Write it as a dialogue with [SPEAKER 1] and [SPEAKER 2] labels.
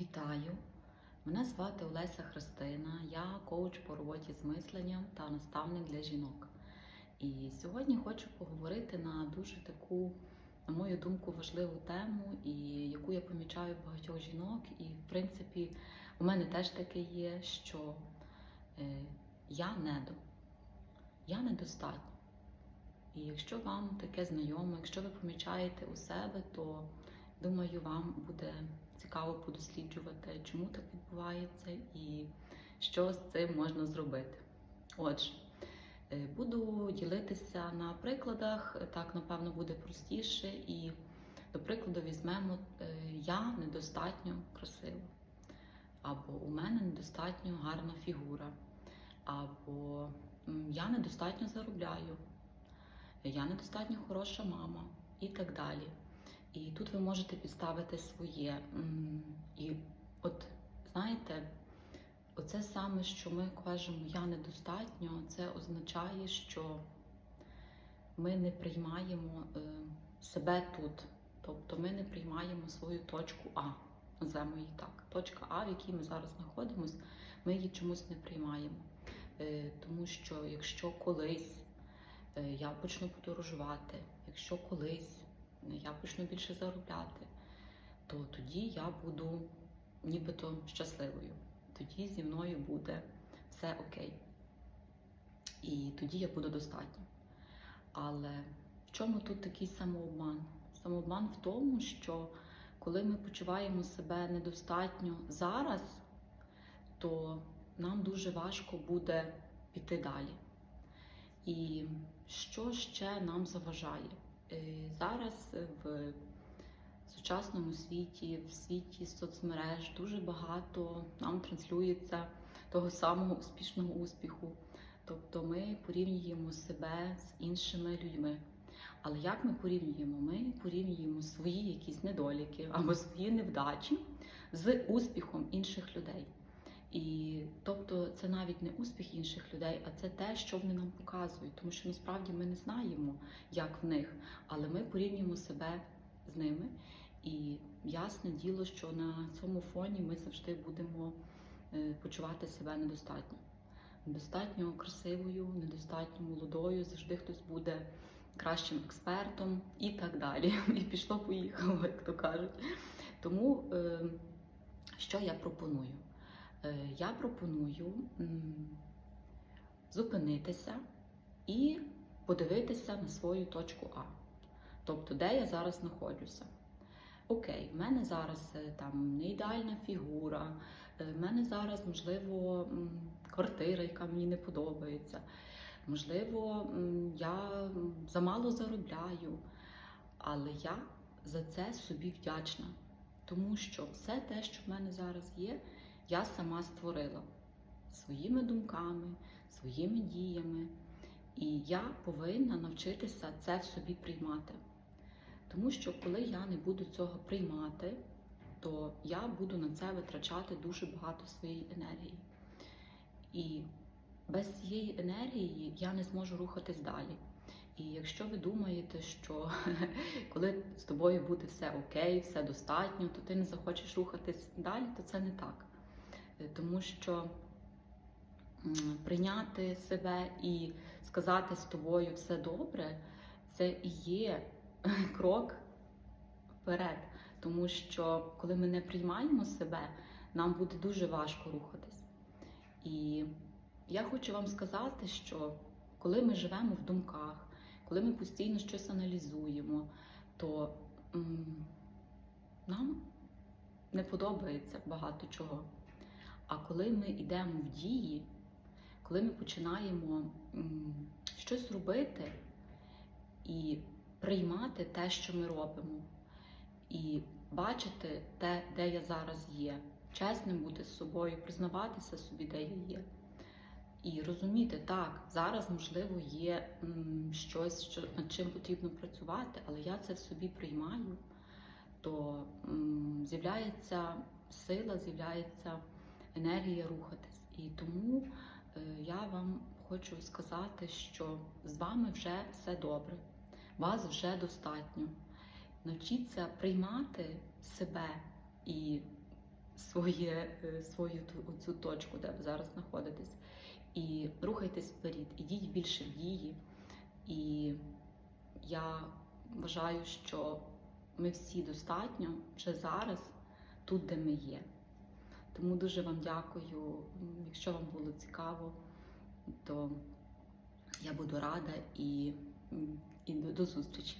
[SPEAKER 1] Вітаю! Мене звати Олеся Христина, я коуч по роботі з мисленням та наставник для жінок. І сьогодні хочу поговорити на дуже таку, на мою думку, важливу тему, і яку я помічаю багатьох жінок. І, в принципі, у мене теж таке є, що е, я недо, я недостатньо. І якщо вам таке знайоме, якщо ви помічаєте у себе, то думаю, вам буде цікаво подосліджувати, чому так відбувається і що з цим можна зробити. Отже, е, буду ділитися на прикладах, так напевно буде простіше. І, до прикладу, візьмемо е, я недостатньо красива, або у мене недостатньо гарна фігура, або я недостатньо заробляю, я недостатньо хороша мама і так далі. І тут ви можете підставити своє. І от знаєте, оце саме, що ми кажемо я недостатньо, це означає, що ми не приймаємо е, себе тут. Тобто ми не приймаємо свою точку А, назвемо її так. Точка А, в якій ми зараз знаходимося, ми її чомусь не приймаємо. Е, Тому що якщо колись е, я почну подорожувати, якщо колись я почну більше заробляти, то тоді я буду нібито щасливою. Тоді зі мною буде все окей. І тоді я буду достатньо. Але в чому тут такий самообман? Самообман в тому, що коли ми почуваємо себе недостатньо зараз, то нам дуже важко буде піти далі. І що ще нам заважає? Е, Зараз в сучасному світі, в світі соцмереж дуже багато нам транслюється того самого успішного успіху. Тобто ми порівнюємо себе з іншими людьми. Але як ми порівнюємо? Ми порівнюємо свої якісь недоліки або свої невдачі з успіхом інших людей. І тобто це навіть не успіх інших людей, а це те, що вони нам показують, тому що насправді ми не знаємо, як в них, але ми порівнюємо себе з ними. І ясне діло, що на цьому фоні ми завжди будемо е, почувати себе недостатньо. Недостатньо красивою, недостатньо молодою, завжди хтось буде кращим експертом і так далі. І пішло, поїхало, як то кажуть. Тому е, що я пропоную? Е, Я пропоную зупинитися і подивитися на свою точку А. Тобто, де я зараз знаходжуся. Окей, в мене зараз е, там не ідеальна фігура, е, в мене зараз, можливо, квартира, яка мені не подобається. Можливо, я замало заробляю, але я за це собі вдячна, тому що все те, що в мене зараз є, я сама створила своїми думками, своїми діями. І я повинна навчитися це в собі приймати. Тому що коли я не буду цього приймати, то я буду на це витрачати дуже багато своєї енергії. І без цієї енергії я не зможу рухатись далі. І якщо ви думаєте, що коли з тобою буде все окей, все достатньо, то ти не захочеш рухатись далі, то це не так. Е, Тому що прийняти себе і сказати з тобою все добре, це і є крок вперед. Тому що коли ми не приймаємо себе, нам буде дуже важко рухатись. І я хочу вам сказати, що коли ми живемо в думках, коли ми постійно щось аналізуємо, то нам не подобається багато чого. А коли ми йдемо в дії, коли ми починаємо щось робити і приймати те, що ми робимо, і бачити те, де я зараз є, чесним бути з собою, признаватися собі, де я є. І розуміти, так, зараз, можливо, є щось, що, над чим потрібно працювати, але я це в собі приймаю, то з'являється сила, з'являється енергія рухатись. І тому е, я вам хочу сказати, що з вами вже все добре, вас вже достатньо. Навчіться приймати себе і своє, е, свою цю точку, де ви зараз знаходитесь. І рухайтесь вперед, ідіть більше в дії. І я вважаю, що ми всі достатньо вже зараз тут, де ми є. Тому дуже вам дякую. Якщо вам було цікаво, то я буду рада і, і до, зустрічі.